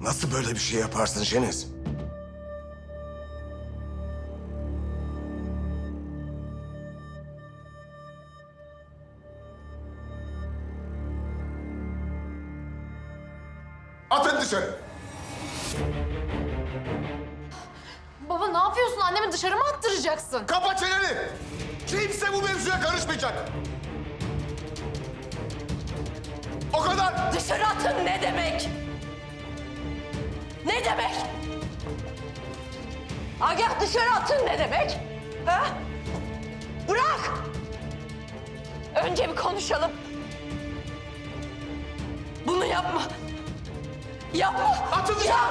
Nasıl böyle bir şey yaparsın Şeniz? Atın dışarı. Baba ne yapıyorsun? Annemi dışarı mı attıracaksın? Kapa çeneni. Kimse bu mevzuya karışmayacak. Demek? Agah dışarı atın ne demek? Ha? Bırak! Önce bir konuşalım. Bunu yapma. Yapma! Atın dışarı. Yapma!